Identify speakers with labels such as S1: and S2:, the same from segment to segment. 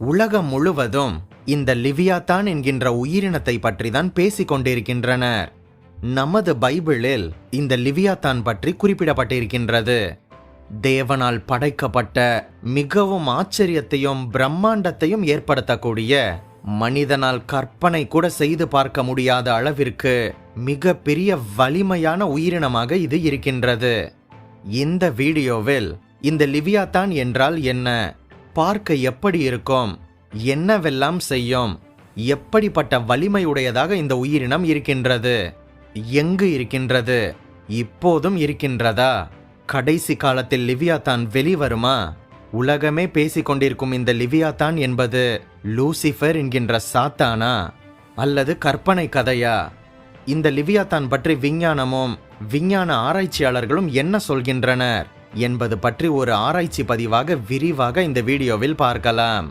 S1: உலகம் முழுவதும் இந்த லிவியாத்தான் என்கின்ற உயிரினத்தை பற்றி தான் பேசிக் கொண்டிருக்கின்றனர் நமது பைபிளில் இந்த லிவியாத்தான் பற்றி குறிப்பிடப்பட்டிருக்கின்றது. தேவனால் படைக்கப்பட்ட மிகவும் ஆச்சரியத்தையும் பிரம்மாண்டத்தையும் ஏற்படுத்தக்கூடிய மனிதனால் கற்பனை கூட செய்து பார்க்க முடியாத அளவிற்கு மிக பெரிய வலிமையான உயிரினமாக இது இருக்கின்றது. இந்த வீடியோவில் இந்த லிவியாத்தான் என்றால் என்ன? பார்க்க எப்படி இருக்கும்? என்னவெல்லாம் செய்யும்? எப்படிப்பட்ட வலிமையுடையதாக இந்த உயிரினம் இருக்கின்றது? எங்கு இருக்கின்றது? இப்போதும் இருக்கின்றதா? கடைசி காலத்தில் லிவியாத்தான் வெளிவருமா? உலகமே பேசிக்கொண்டிருக்கும் இந்த லிவியாத்தான் என்பது லூசிஃபர் என்கின்ற சாத்தானா? அல்லது கற்பனை கதையா? இந்த லிவியாத்தான் பற்றி விஞ்ஞானமும் விஞ்ஞான ஆராய்ச்சியாளர்களும் என்ன சொல்கின்றனர்? என்பது பற்றி ஒரு ஆராய்ச்சி பதிவாக விரிவாக இந்த வீடியோவில் பார்க்கலாம்.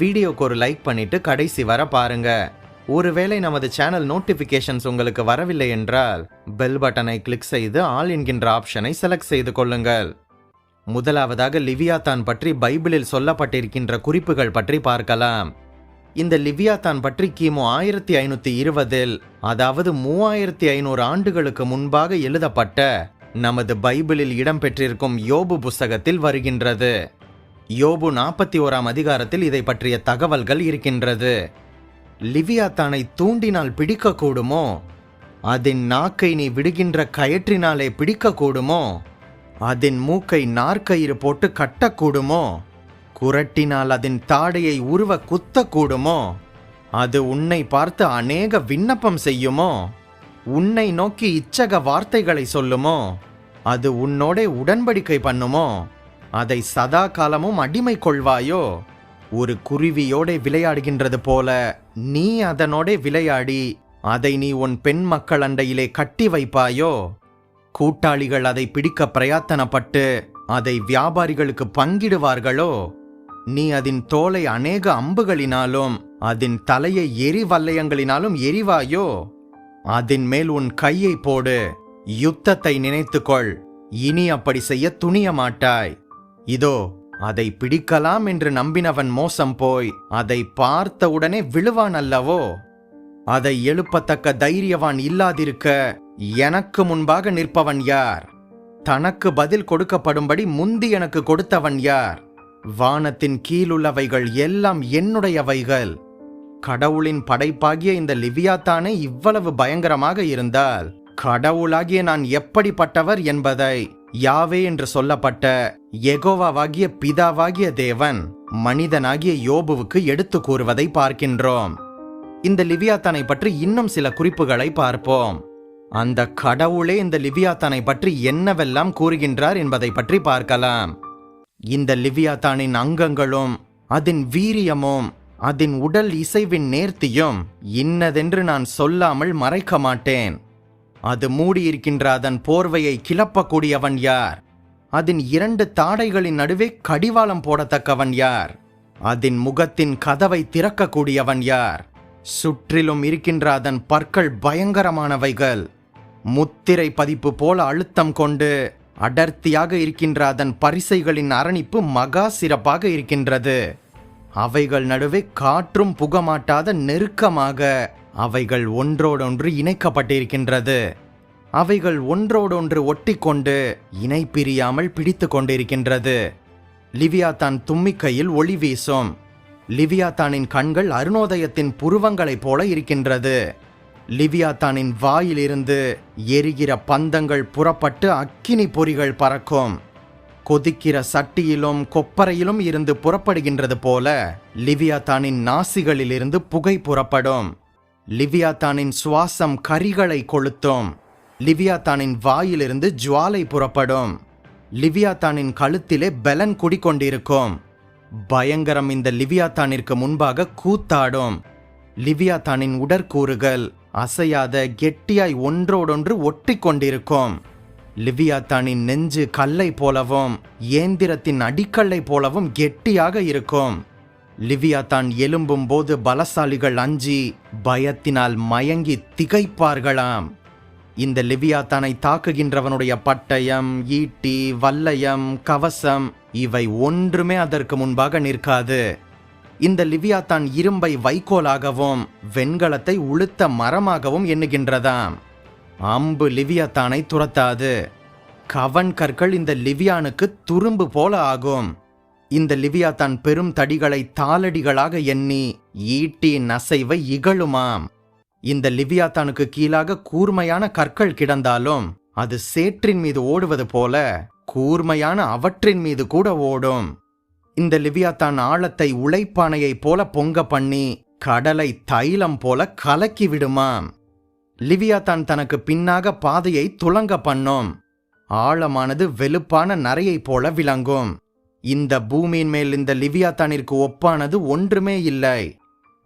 S1: வீடியோக்கு ஒரு லைக் பண்ணிட்டு கடைசி வர பாருங்க. ஒருவேளை நமது சேனல் நோட்டிபிகேஷன்ஸ் உங்களுக்கு வரவில்லை என்றால் பெல் பட்டனை கிளிக் செய்து ஆல் என்கின்ற ஆப்ஷனை செலக்ட் செய்து கொள்ளுங்கள். முதலாவதாக லிவியாத்தான் பற்றி பைபிளில் சொல்லப்பட்டிருக்கின்ற குறிப்புகள் பற்றி பார்க்கலாம். இந்த லிவியாத்தான் பற்றி கிமு ஆயிரத்தி ஐநூத்தி இருபதில் அதாவது மூவாயிரத்தி ஐநூறு ஆண்டுகளுக்கு முன்பாக எழுதப்பட்ட நமது பைபிளில் இடம்பெற்றிருக்கும் யோபு புஸ்தகத்தில் வருகின்றது. யோபு நாற்பத்தி ஓராம் அதிகாரத்தில் இதை பற்றிய தகவல்கள் இருக்கின்றது. லிவியா தானை தூண்டினால் பிடிக்கக்கூடுமோ? அதன் நாக்கை நீ விடுகின்ற கயற்றினாலே பிடிக்கக்கூடுமோ? அதன் மூக்கை நாற்கயிறு போட்டு கட்டக்கூடுமோ? குரட்டினால் அதன் தாடையை உருவ குத்தக்கூடுமோ? அது உன்னை பார்த்து அநேக விண்ணப்பம் செய்யுமோ? உன்னை நோக்கி இச்சக வார்த்தைகளை சொல்லுமோ? அது உன்னோட உடன்படிக்கை பண்ணுமோ? அதை சதா காலமும் அடிமை கொள்வாயோ? ஒரு குருவியோட விளையாடுகின்றது போல நீ அதனோட விளையாடி அதை நீ உன் பெண் மக்கள் அண்டையிலே கட்டி வைப்பாயோ? கூட்டாளிகள் அதை பிடிக்க பிரயாத்தனப்பட்டு அதை வியாபாரிகளுக்கு பங்கிடுவார்களோ? நீ அதன் தோலை அநேக அம்புகளினாலும் அதன் தலையை எரிவல்லயங்களினாலும் எரிவாயோ? அதன் மேல் உன் கையை போடு. யுத்தத்தை நினைத்துக்கொள். இனி அப்படி செய்ய துணிய மாட்டாய் இதோ அதை பிடிக்கலாம் என்று நம்பினவன் மோசம் போய் அதை பார்த்தவுடனே விழுவான் அல்லவோ? அதை எழுப்பத்தக்க தைரியவான் இல்லாதிருக்க எனக்கு முன்பாக நிற்பவன் யார்? தனக்கு பதில் கொடுக்கப்படும்படி முந்தி எனக்கு கொடுத்தவன் யார்? வானத்தின் கீழுள்ளவைகள் எல்லாம் என்னுடையவைகள். கடவுளின் படைப்பாகிய இந்த லிவியாத்தானே இவ்வளவு பயங்கரமாக இருந்தால் கடவுளாகிய நான் எப்படிப்பட்டவர் என்பதை யாவே என்று சொல்லப்பட்ட எகோவாவாகிய பிதாவாகிய தேவன் மனிதனாகிய யோபுவுக்கு எடுத்து கூறுவதை பார்க்கின்றோம். இந்த லிவியாத்தானை பற்றி இன்னும் சில குறிப்புகளை பார்ப்போம். அந்த கடவுளே இந்த லிவியாத்தானை பற்றி என்னவெல்லாம் கூறுகின்றார் என்பதை பற்றி பார்க்கலாம். இந்த லிவியாத்தானின் அங்கங்களும் அதன் வீரியமும் அதன் உடல் இசைவின் நேர்த்தியும் இன்னதென்று நான் சொல்லாமல் மறைக்க மாட்டேன். அது மூடியிருக்கின்ற அதன் போர்வையை கிளப்பக்கூடியவன் யார்? அதன் இரண்டு தாடைகளின் நடுவே கடிவாளம் போடத்தக்கவன் யார்? அதன் முகத்தின் கதவை திறக்கக்கூடியவன் யார்? சுற்றிலும் இருக்கின்ற அதன் பற்கள் பயங்கரமானவைகள். முத்திரை பதிப்பு போல அழுத்தம் கொண்டு அடர்த்தியாக இருக்கின்ற அதன் பரிசைகளின் அரணிப்பு மகா சிறப்பாக இருக்கின்றது. அவைகள் நடுவே காற்றும் புகமாட்டாத நெருக்கமாக அவைகள் ஒன்றோடொன்று இணைக்கப்பட்டிருக்கின்றது. அவைகள் ஒன்றோடொன்று ஒட்டிக்கொண்டு இணை பிரியாமல் பிடித்து கொண்டிருக்கின்றது. லிவியாத்தான் தும்மிக்கையில் ஒளி வீசும். லிவியாத்தானின் கண்கள் அருணோதயத்தின் புருவங்களைப் போல இருக்கின்றது. லிவியாத்தானின் வாயிலிருந்து எரிகிற பந்தங்கள் புறப்பட்டு அக்கினி பொறிகள் பறக்கும். கொதிக்கிற சட்டியிலும் கொப்பரையிலும் இருந்து புறப்படுகின்றது போல லிவியாத்தானின் நாசிகளிலிருந்து புகை புறப்படும். லிவியாத்தானின் சுவாசம் கரிகளை கொளுத்தும். லிவியாத்தானின் வாயிலிருந்து ஜுவாலை புறப்படும். லிவியாத்தானின் கழுத்திலே பலன் குடிக்கொண்டிருக்கும். பயங்கரம் இந்த லிவியாத்தானிற்கு முன்பாக கூத்தாடும். லிவியாத்தானின் உடற்கூறுகள் அசையாத கெட்டியாய் ஒன்றோடொன்று ஒட்டி கொண்டிருக்கும் லிவியாத்தானின் நெஞ்சு கல்லை போலவும் ஏந்திரத்தின் அடிக்கல்லை போலவும் கெட்டியாக இருக்கும். லிவியாத்தான் எலும்பும் போது பலசாலிகள் அஞ்சி பயத்தினால் மயங்கி திகைப்பார்களாம். இந்த லிவியாத்தானை தாக்குகின்றவனுடைய பட்டயம் ஈட்டி வல்லயம் கவசம் இவை ஒன்றுமே அதற்கு முன்பாக நிற்காது. இந்த லிவியாத்தான் இரும்பை வைக்கோலாகவும் வெண்கலத்தை உளுத்த மரமாகவும் எண்ணுகின்றதாம். அம்பு லிவியாத்தானை துரத்தாது. கவன் கற்கள் இந்த லிவியானுக்கு துரும்பு போல ஆகும். இந்த லிவியாத்தான் பெரும் தடிகளை தாளடிகளாக எண்ணி ஈட்டியின் அசைவை இகழுமாம். இந்த லிவியாத்தானுக்கு கீழாக கூர்மையான கற்கள் கிடந்தாலும் அது சேற்றின் மீது ஓடுவது போல கூர்மையான அவற்றின் மீது கூட ஓடும். இந்த லிவியாத்தான் ஆழத்தை உழைப்பானையைப் போல பொங்க பண்ணி கடலை தைலம் போல கலக்கி விடுமாம். லிவியாத்தான் தனக்கு பின்னாக பாதையை துலங்க பண்ணும். ஆழமானது வெளுப்பான நரையைப் போல விளங்கும். இந்த பூமியின் மேல் இந்த லிவியாத்தானிற்கு ஒப்பானது ஒன்றுமே இல்லை.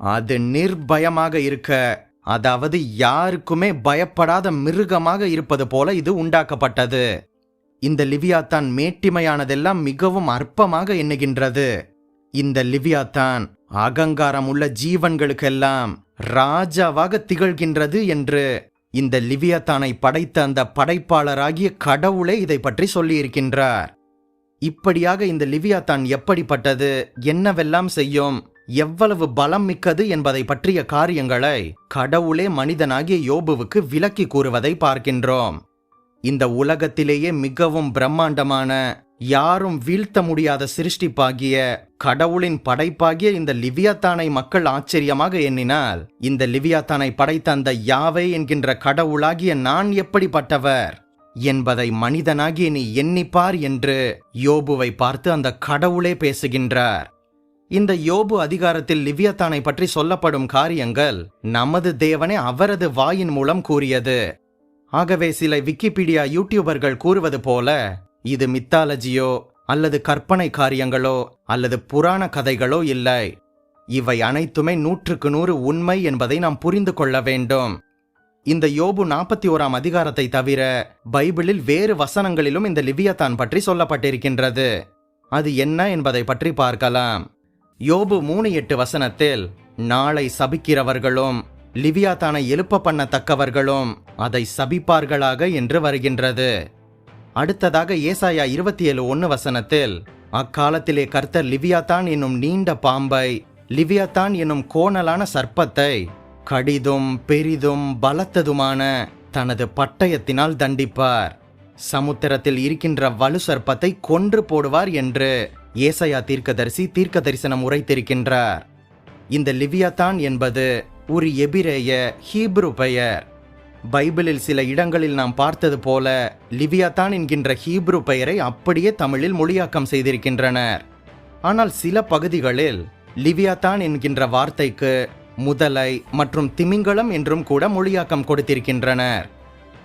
S1: அது நிர்பயமாக இருக்க அதாவது யாருக்குமே பயப்படாத மிருகமாக இருப்பது போல இது உண்டாக்கப்பட்டது. இந்த லிவியாத்தான் மேட்டிமையானதெல்லாம் மிகவும் அற்பமாக எண்ணுகின்றது. இந்த லிவியாத்தான் அகங்காரம் உள்ள ஜீவன்களுக்கெல்லாம் ராஜாவாக திகழ்கின்றது என்று இந்த லிவியத்தானை படைத்த அந்த படைப்பாளராகிய கடவுளே இதை பற்றி சொல்லியிருக்கின்றார். இப்படியாக இந்த லிவியாத்தான் எப்படிப்பட்டது என்னவெல்லாம் செய்யும் எவ்வளவு பலம் மிக்கது என்பதை பற்றிய காரியங்களை கடவுளே மனிதனாகிய யோபுவுக்கு விளக்கி கூறுவதை பார்க்கின்றோம். இந்த உலகத்திலேயே மிகவும் பிரம்மாண்டமான யாரும் வீழ்த்த முடியாத சிருஷ்டிப்பாகிய கடவுளின் படைப்பாகிய இந்த லிவியாத்தானை மக்கள் ஆச்சரியமாக எண்ணினால் இந்த லிவியாத்தானை படைத்த அந்த யாவை என்கின்ற கடவுளாகிய நான் எப்படிப்பட்டவர் என்பதை மனிதனாகிய நீ எண்ணிப்பார் என்று யோபுவை பார்த்து அந்த கடவுளே பேசுகின்றார். இந்த யோபு அதிகாரத்தில் லிவியத்தானை பற்றி சொல்லப்படும் காரியங்கள் நமது தேவனே அவரது வாயின் மூலம் கூறியது. ஆகவே சில விக்கிபீடியா யூடியூபர்கள் கூறுவது போல இது மித்தாலஜியோ அல்லது கற்பனை காரியங்களோ அல்லது புராண கதைகளோ இல்லை. இவை அனைத்துமே நூற்றுக்கு நூறு உண்மை என்பதை நாம் புரிந்து கொள்ள வேண்டும். இந்த யோபு நாற்பத்தி ஓராம் அதிகாரத்தை தவிர பைபிளில் வேறு வசனங்களிலும் இந்த லிவியத்தான் பற்றி சொல்லப்பட்டிருக்கின்றது. அது என்ன என்பதை பற்றி பார்க்கலாம். யோபு மூணு எட்டு வசனத்தில் நாளை சபிக்கிறவர்களும் லிவியாத்தானை எழுப்ப பண்ணத்தக்கவர்களும் அதை சபிப்பார்களாக என்று வருகின்றது. அடுத்ததாக ஏசாயா இருபத்தி ஏழு ஒன்று வசனத்தில் அக்காலத்திலே கர்த்தர் லிவியாத்தான் என்னும் நீண்ட பாம்பை லிவியாத்தான் என்னும் கோணலான சர்ப்பத்தை கடிதும் பெரிதும் பலத்ததுமான தனது பட்டயத்தினால் தண்டிப்பார். சமுத்திரத்தில் இருக்கின்ற வலு சர்ப்பத்தை கொன்று போடுவார் என்று ஏசையா தீர்க்கதரிசி தீர்க்க தரிசனம் உரைத்திருக்கின்றார். இந்த லிவியாத்தான் என்பது ஒரு எபிரேய ஹீப்ரு பெயர். பைபிளில் சில இடங்களில் நாம் பார்த்தது போல லிவியாத்தான் என்கின்ற ஹீப்ரு பெயரை அப்படியே தமிழில் மொழியாக்கம் செய்திருக்கின்றனர். ஆனால் சில பகுதிகளில் லிவியாத்தான் என்கின்ற வார்த்தைக்கு முதலை மற்றும் திமிங்கலம் என்றும் கூட மொழியாக்கம் கொடுத்திருக்கின்றனர்.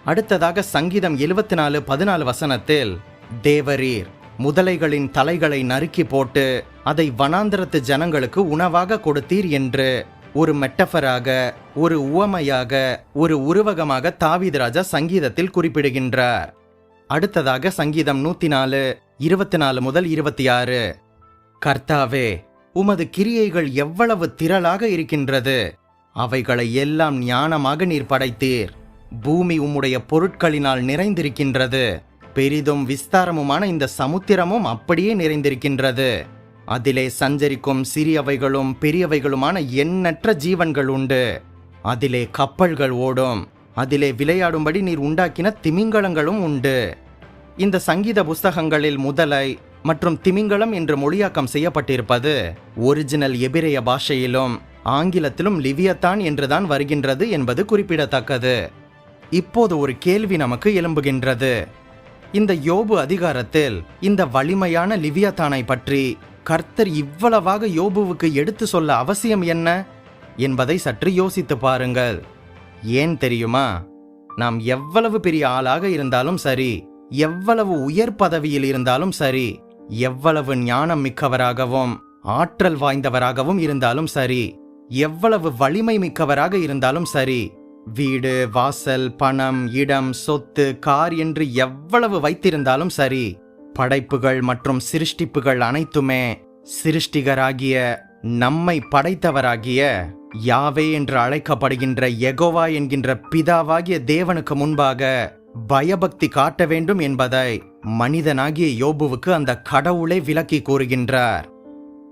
S1: அடுத்ததாக சங்கீதம் எழுபத்தி நாலு பதினாலு வசனத்தில் தேவரீர் முதலைகளின் தலைகளை நறுக்கி போட்டு அதை வனாந்திரத்து ஜனங்களுக்கு உணவாக கொடுத்தீர் என்று ஒரு மெட்டஃபராக ஒரு உவமையாக ஒரு உருவகமாக தாவீது ராஜா சங்கீதத்தில் குறிப்பிடுகின்றார். அடுத்ததாக சங்கீதம் நூத்தி நாலு இருபத்தி நாலு முதல் இருபத்தி ஆறு கர்த்தாவே உமது கிரியைகள் எவ்வளவு திரளாக இருக்கின்றது! அவைகளை எல்லாம் ஞானமாக நீர் படைத்தீர். பூமி உம்முடைய பொருட்களினால் நிறைந்திருக்கின்றது. பெரிதும் விஸ்தாரமுமான இந்த சமுத்திரமும் அப்படியே நிறைந்திருக்கின்றது. அதிலே சஞ்சரிக்கும் சிறியவைகளும் பெரியவைகளுமான எண்ணற்ற ஜீவன்கள் உண்டு. அதிலே கப்பல்கள் ஓடும். அதிலே விளையாடும்படி நீர் உண்டாக்கின திமிங்கலங்களும் உண்டு. இந்த சங்கீத புஸ்தகங்களில் முதலை மற்றும் திமிங்கலம் என்று மொழியாக்கம் செய்யப்பட்டிருப்பது ஒரிஜினல் எபிரேய பாஷையிலும் ஆங்கிலத்திலும் லிவியத்தான் என்றுதான் வருகின்றது என்பது குறிப்பிடத்தக்கது. இப்போது ஒரு கேள்வி நமக்கு எழும்புகின்றது. இந்த யோபு அதிகாரத்தில் இந்த வலிமையான லிவியத்தானை பற்றி கர்த்தர் இவ்வளவாக யோபுவுக்கு எடுத்து சொல்ல அவசியம் என்ன என்பதை சற்று யோசித்து பாருங்கள். ஏன் தெரியுமா? நாம் எவ்வளவு பெரிய ஆளாக இருந்தாலும் சரி எவ்வளவு உயர் பதவியில் இருந்தாலும் சரி எவ்வளவு ஞானம் மிக்கவராகவும் ஆற்றல் வாய்ந்தவராகவும் இருந்தாலும் சரி எவ்வளவு வலிமை மிக்கவராக இருந்தாலும் சரி வீடு வாசல் பணம் இடம் சொத்து கார் என்று எவ்வளவு வைத்திருந்தாலும் சரி படைப்புகள் மற்றும் சிருஷ்டிப்புகள் அனைத்துமே சிருஷ்டிகராகிய நம்மை படைத்தவராகிய யாவே என்று அழைக்கப்படுகின்ற எகோவா என்கின்ற பிதாவாகிய தேவனுக்கு முன்பாக பயபக்தி காட்ட வேண்டும் என்பதை மனிதனாகிய யோபுவுக்கு அந்த கடவுளே விளக்கி கூறுகின்றார்.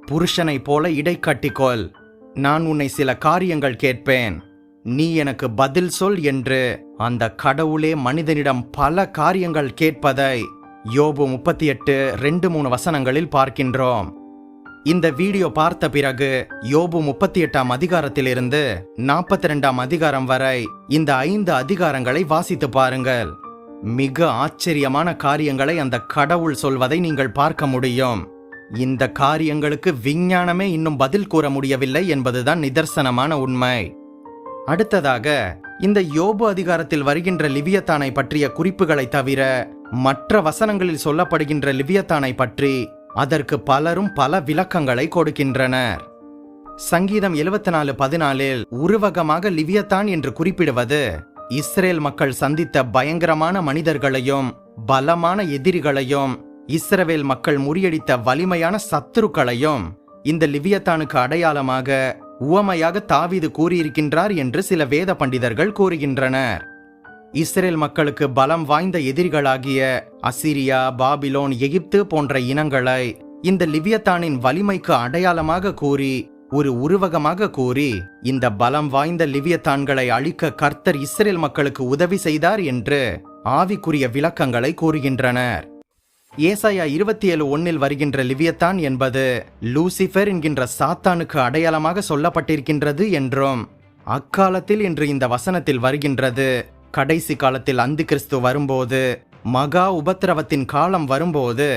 S1: புருஷனைப் போல இடைக்கட்டிக்கொள் நான் உன்னை சில காரியங்கள் கேட்பேன். நீ எனக்கு பதில் சொல் என்று அந்த கடவுளே மனிதனிடம் பல காரியங்கள் கேட்பதை யோபு முப்பத்தி எட்டு ரெண்டு மூணு வசனங்களில் பார்க்கின்றோம். இந்த வீடியோ பார்த்த பிறகு யோபு முப்பத்தி எட்டாம் அதிகாரத்திலிருந்து நாற்பத்தி ரெண்டாம் அதிகாரம் வரை இந்த ஐந்து அதிகாரங்களை வாசித்து பாருங்கள். மிக ஆச்சரியமான காரியங்களை அந்த கடவுள் சொல்வதை நீங்கள் பார்க்க முடியும். இந்த காரியங்களுக்கு விஞ்ஞானமே இன்னும் பதில் கூற முடியவில்லை என்பதுதான் நிதர்சனமான உண்மை. அடுத்ததாக இந்த யோபு அதிகாரத்தில் வருகின்ற லிவியத்தானை பற்றிய குறிப்புகளை தவிர மற்ற வசனங்களில் சொல்லப்படுகின்ற லிவியத்தானை பற்றி அதற்கு பலரும் பல விளக்கங்களை கொடுக்கின்றனர். சங்கீதம் எழுபத்தி நாலு பதினாலில் உருவகமாக லிவியத்தான் என்று குறிப்பிடுவது இஸ்ரேல் மக்கள் சந்தித்த பயங்கரமான மனிதர்களையும் பலமான எதிரிகளையும் இஸ்ரவேல் மக்கள் முறியடித்த வலிமையான சத்துருக்களையும் இந்த லிவியத்தானுக்கு அடையாளமாக உவமையாக தாவீது கூறியிருக்கின்றார் என்று சில வேத பண்டிதர்கள் கூறுகின்றனர். இஸ்ரேல் மக்களுக்கு பலம் வாய்ந்த எதிரிகளாகிய அசிரியா பாபிலோன் எகிப்து போன்ற இனங்களை இந்த லிவியத்தானின் வலிமைக்கு அடையாளமாக கூறி ஒரு உருவகமாக கூறி இந்த பலம் வாய்ந்த லிவியத்தான்களை அழிக்க கர்த்தர் இஸ்ரேல் மக்களுக்கு உதவி செய்தார் என்று ஆவிக்குரிய விளக்கங்களை கூறுகின்றனர். ஏசாயா இருபத்தி ஏழு ஒன்னில் வருகின்ற லிவியத்தான் என்பது லூசிஃபர் என்கின்ற சாத்தானுக்கு அடையாளமாக சொல்லப்பட்டிருக்கின்றது என்றும் அக்காலத்தில் இன்று இந்த வசனத்தில் வருகின்றது. கடைசி காலத்தில் அந்து கிறிஸ்து வரும்போது மகா உபத்திரவத்தின் காலம் வரும்போது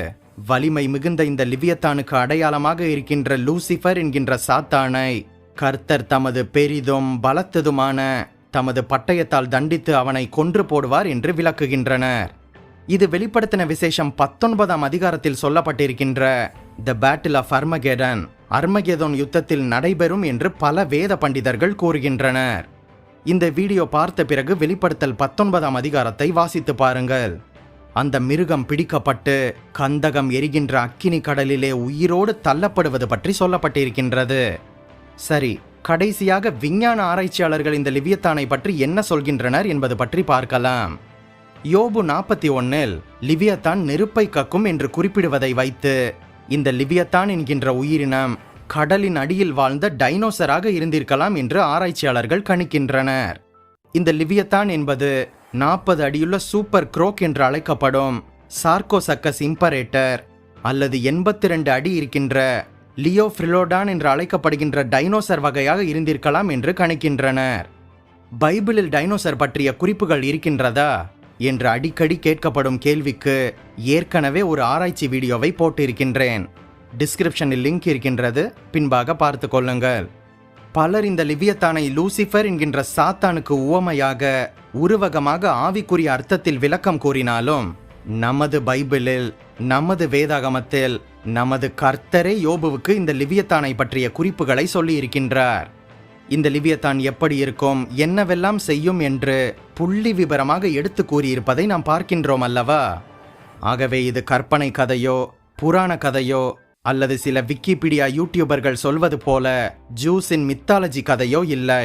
S1: வலிமை மிகுந்த இந்த லிவியத்தானுக்கு அடையாளமாக இருக்கின்ற லூசிஃபர் என்கின்ற சாத்தானை கர்த்தர் தமது பெரிதும் பலத்ததுமான தமது பட்டயத்தால் தண்டித்து அவனை கொன்று போடுவார் என்று விளக்குகின்றனர். இது வெளிப்படுத்தின விசேஷம் பத்தொன்பதாம் அதிகாரத்தில் சொல்லப்பட்டிருக்கின்ற த பேட்டில் ஆஃப் அர்மகேடன் அர்மகேதோன் யுத்தத்தில் நடைபெறும் என்று பல வேத பண்டிதர்கள் கூறுகின்றனர். இந்த வீடியோ பார்த்த பிறகு வெளிப்படுத்தல் பத்தொன்பதாம் அதிகாரத்தை வாசித்து பாருங்கள். அந்த மிருகம் பிடிக்கப்பட்டு கந்தகம் எரிகின்ற அக்கினி கடலிலே உயிரோடு தள்ளப்படுவது பற்றி சொல்லப்பட்டிருக்கின்றது. சரி கடைசியாக விஞ்ஞான ஆராய்ச்சியாளர்கள் இந்த லிவியத்தானை பற்றி என்ன சொல்கின்றனர் என்பது பற்றி பார்க்கலாம். யோபு நாற்பத்தி ஒன்னில் லிவியத்தான் நெருப்பை கக்கும் என்று குறிப்பிடுவதை வைத்து இந்த லிவியத்தான் என்கின்ற உயிரினம் கடலின் அடியில் வாழ்ந்த டைனோசராக இருந்திருக்கலாம் என்று ஆராய்ச்சியாளர்கள் கணிக்கின்றனர். இந்த லிவியத்தான் என்பது நாற்பது அடியுள்ள சூப்பர் குரோக் என்று அழைக்கப்படும் சார்கோசக்கஸ் இம்பரேட்டர் அல்லது எண்பத்தி ரெண்டு அடி இருக்கின்ற லியோ ஃப்ரிலோடான் என்று அழைக்கப்படுகின்ற டைனோசர் வகையாக இருந்திருக்கலாம் என்று கணிக்கின்றனர். பைபிளில் டைனோசர் பற்றிய குறிப்புகள் இருக்கின்றதா? என்று அடிக்கடி கேட்கப்படும் கேள்விக்கு ஏற்கனவே ஒரு ஆராய்ச்சி வீடியோவை போட்டிருக்கின்றேன். டிஸ்கிரிப்ஷனில் லிங்க் இருக்கின்றது. பின்பாக பார்த்து கொள்ளுங்கள். பலர் இந்த லிவியத்தானை லூசிஃபர் என்கின்ற சாத்தானுக்கு உவமையாக உருவகமாக ஆவிக்குரிய அர்த்தத்தில் விளக்கம் கூறினாலும் நமது பைபிளில் நமது வேதாகமத்தில் நமது கர்த்தரே யோபுவுக்கு இந்த லிவியத்தானை பற்றிய குறிப்புகளை சொல்லியிருக்கின்றார். இந்த லிவியத்தான் எப்படி இருக்கும் என்னவெல்லாம் செய்யும் என்று புள்ளி விபரமாக எடுத்து கூறியிருப்பதை நாம் பார்க்கின்றோம் அல்லவா? ஆகவே இது கற்பனை கதையோ புராண கதையோ அல்லது சில விக்கிபீடியா யூடியூபர்கள் சொல்வது போல ஜூஸின் மித்தாலஜி கதையோ இல்லை.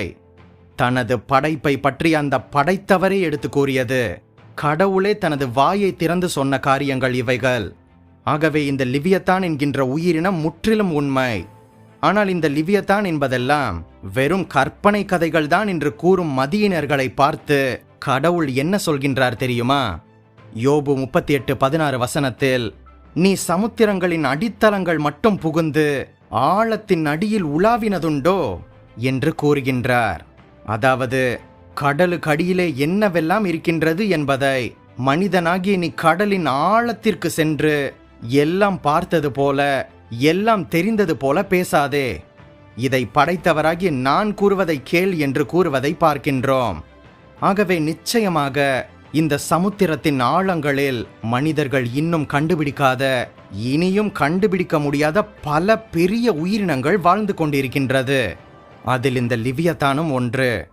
S1: தனது படைப்பை பற்றி அந்த படைத்தவரே எடுத்து கூறியது. கடவுளே தனது வாயை திறந்து சொன்ன காரியங்கள் இவைகள். ஆகவே இந்த லிவியத்தான் என்கின்ற உயிரினம் முற்றிலும் உண்மை. ஆனால் இந்த லிவியத்தான் என்பதெல்லாம் வெறும் கற்பனை கதைகள் தான் என்று கூறும் மதியினர்களை பார்த்து கடவுள் என்ன சொல்கின்றார் தெரியுமா? யோபு முப்பத்தி எட்டு பதினாறு வசனத்தில் நீ சமுத்திரங்களின் அடித்தளங்கள் மட்டும் புகுந்து ஆழத்தின் அடியில் உலாவினதுண்டோ? என்று கூறுகின்றார். அதாவது கடலுக்கு அடியிலே என்னவெல்லாம் இருக்கின்றது என்பதை மனிதனாகிய நீ கடலின் ஆழத்திற்கு சென்று எல்லாம் பார்த்தது போல எல்லாம் தெரிந்தது போல பேசாதே. இதை படைத்தவராகிய நான் கூறுவதை கேள் என்று கூறுவதை பார்க்கின்றோம். ஆகவே நிச்சயமாக இந்த சமுத்திரத்தின் ஆழங்களில் மனிதர்கள் இன்னும் கண்டுபிடிக்காத இனியும் கண்டுபிடிக்க முடியாத பல பெரிய உயிரினங்கள் வாழ்ந்து கொண்டிருக்கின்றது. அதில் இந்த லிவியத்தானும் ஒன்று.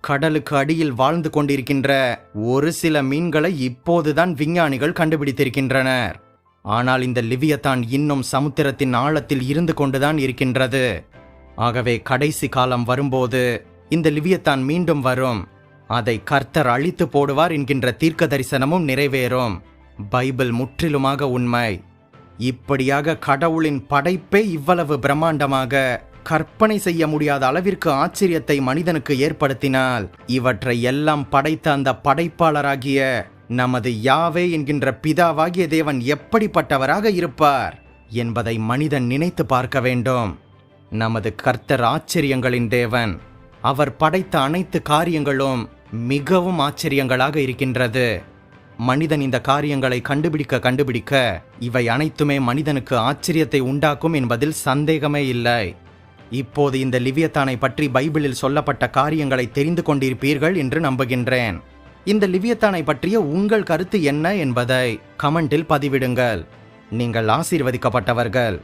S1: கடலுக்கு அடியில் வாழ்ந்து கொண்டிருக்கின்ற ஒரு சில மீன்களை இப்போதுதான் விஞ்ஞானிகள் கண்டுபிடித்திருக்கின்றனர். ஆனால் இந்த லிவியத்தான் இன்னும் சமுத்திரத்தின் ஆழத்தில் இருந்து கொண்டுதான் இருக்கின்றது. ஆகவே கடைசி காலம் வரும்போது இந்த லிவியத்தான் மீண்டும் வரும். அதை கர்த்தர் அழித்து போடுவார் என்கின்ற தீர்க்க தரிசனமும் நிறைவேறும். பைபிள் முற்றிலுமாக உண்மை. இப்படியாக கடவுளின் படைப்பே இவ்வளவு பிரம்மாண்டமாக கற்பனை செய்ய முடியாத அளவிற்கு ஆச்சரியத்தை மனிதனுக்கு ஏற்படுத்தினால் இவற்றை எல்லாம் படைத்த அந்த படைப்பாளராகிய நமது யாவே என்கின்ற பிதாவாகிய தேவன் எப்படிப்பட்டவராக இருப்பார் என்பதை மனிதன் நினைத்து பார்க்க வேண்டும். நமது கர்த்தர் ஆச்சரியங்களின் தேவன். அவர் படைத்த அனைத்து காரியங்களும் மிகவும் ஆச்சரியங்களாக இருக்கின்றது. மனிதன் இந்த காரியங்களை கண்டுபிடிக்க கண்டுபிடிக்க இவை அனைத்துமே மனிதனுக்கு ஆச்சரியத்தை உண்டாக்கும் என்பதில் சந்தேகமே இல்லை. இப்போது இந்த லிவியத்தானை பற்றி பைபிளில் சொல்லப்பட்ட காரியங்களை தெரிந்து கொண்டிருப்பீர்கள் என்று நம்புகின்றேன். இந்த லிவியத்தானை பற்றிய உங்கள் கருத்து என்ன என்பதை கமெண்டில் பதிவிடுங்கள். நீங்கள் ஆசீர்வதிக்கப்பட்டவர்கள்.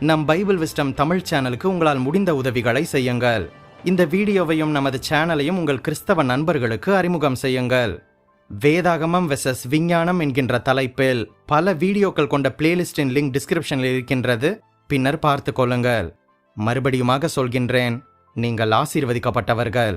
S1: நம் பைபிள் விஸ்டம் தமிழ் சேனலுக்கு உங்களால் முடிந்த உதவிகளை செய்யுங்கள். இந்த வீடியோவையும் நமது சேனலையும் உங்கள் கிறிஸ்தவ நண்பர்களுக்கு அறிமுகம் செய்யுங்கள். வேதாகமம் வெசஸ் விஞ்ஞானம் என்கின்ற தலைப்பில் பல வீடியோக்கள் கொண்ட பிளேலிஸ்டின் லிங்க் டிஸ்கிரிப்ஷனில் இருக்கின்றது. பின்னர் பார்த்து கொள்ளுங்கள். மறுபடியுமாக சொல்கின்றேன். நீங்கள் ஆசீர்வதிக்கப்பட்டவர்கள்.